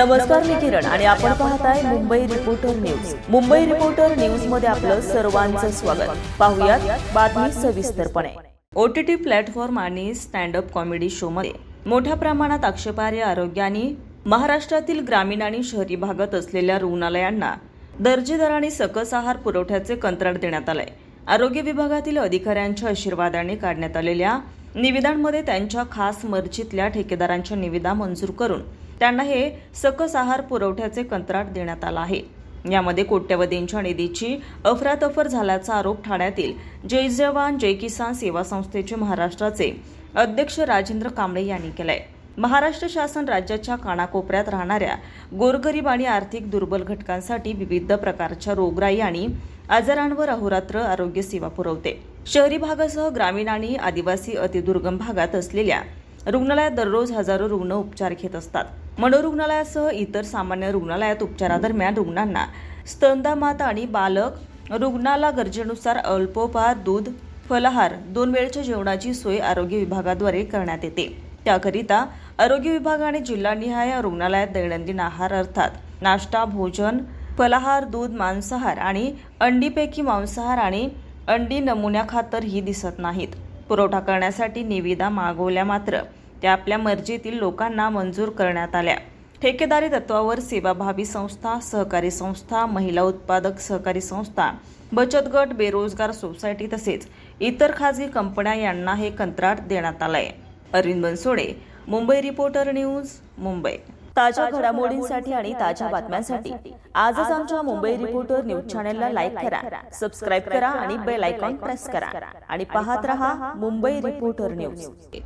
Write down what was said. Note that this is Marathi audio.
नमस्कार मी किरण. आणि आपण पाहताय Mumbai reporter news Mumbai reporter न्यूजमध्ये आपलं सर्वांचं स्वागत. पाहुयात बातमी सविस्तरपणे. ओटीटी प्लॅटफॉर्म आणि स्टँड अप कॉमेडी शो मध्ये मोठ्या प्रमाणात आक्षेपार्ह आरोग्य आणि महाराष्ट्रातील ग्रामीण आणि शहरी भागात असलेल्या रुग्णालयांना दर्जेदार आणि सकस आहार पुरवठ्याचे कंत्राट देण्यात आलंय. आरोग्य विभागातील अधिकाऱ्यांच्या आशीर्वादाने काढण्यात आलेल्या निविदांमध्ये त्यांच्या खास मर्जीतल्या ठेकेदारांच्या निविदा मंजूर करून त्यांना हे सकस आहार पुरवठ्याचे कंत्राट देण्यात आलं आहे. यामध्ये कोट्यवधींच्या निधीची अफरातफर झाल्याचा आरोप ठाण्यातील जय जवान जय किसान सेवा संस्थेचे महाराष्ट्राचे अध्यक्ष राजेंद्र कांबळे यांनी केलाय. महाराष्ट्र शासन राज्याच्या कानाकोपऱ्यात राहणाऱ्या गोरगरीब आणि आर्थिक दुर्बल घटकांसाठी विविध प्रकारच्या रोगराई आणि आजारांवर अहोरात्र आरोग्य सेवा पुरवते. शहरी भागासह ग्रामीण आणि आदिवासी अतिदुर्गम भागात असलेल्या रुग्णालयात दररोज हजारो रुग्ण उपचार घेत असतात. मनोरुग्णालयासह इतर सामान्य रुग्णालयात उपचारादरम्यान रुग्णांना स्तनदा आणि बालक रुग्णाला गरजेनुसार अल्पोपहार दूध फलाहार दोन वेळच्या जेवणाची सोय आरोग्य विभागाद्वारे करण्यात येते. त्याकरिता आरोग्य विभागाने जिल्हानिहाय रुग्णालयात दैनंदिन आहार अर्थात नाश्ता भोजन फलाहार दूध मांसाहार आणि अंडीपैकी मांसाहार आणि अंडी नमुन्याखातर ही दिसत नाहीत. पुरवठा करण्यासाठी निविदा मागवल्या मात्र त्या आपल्या मर्जीतील लोकांना मंजूर करण्यात आल्या. ठेकेदारी तत्वावर सेवाभावी संस्था सहकारी संस्था महिला उत्पादक सहकारी संस्था बचत गट बेरोजगार सोसायटी तसेच इतर खाजगी कंपन्या यांना हे कंत्राट देण्यात आलंय. Arvind Bansode Mumbai reporter news Mumbai. ताज्या घडामोडींसाठी आणि ताज्या बातम्यांसाठी आजच आमच्या मुंबई रिपोर्टर न्यूज चॅनेलला लाईक करा सबस्क्राईब करा आणि बेल आयकॉन प्रेस करा आणि पाहत रहा मुंबई रिपोर्टर न्यूज.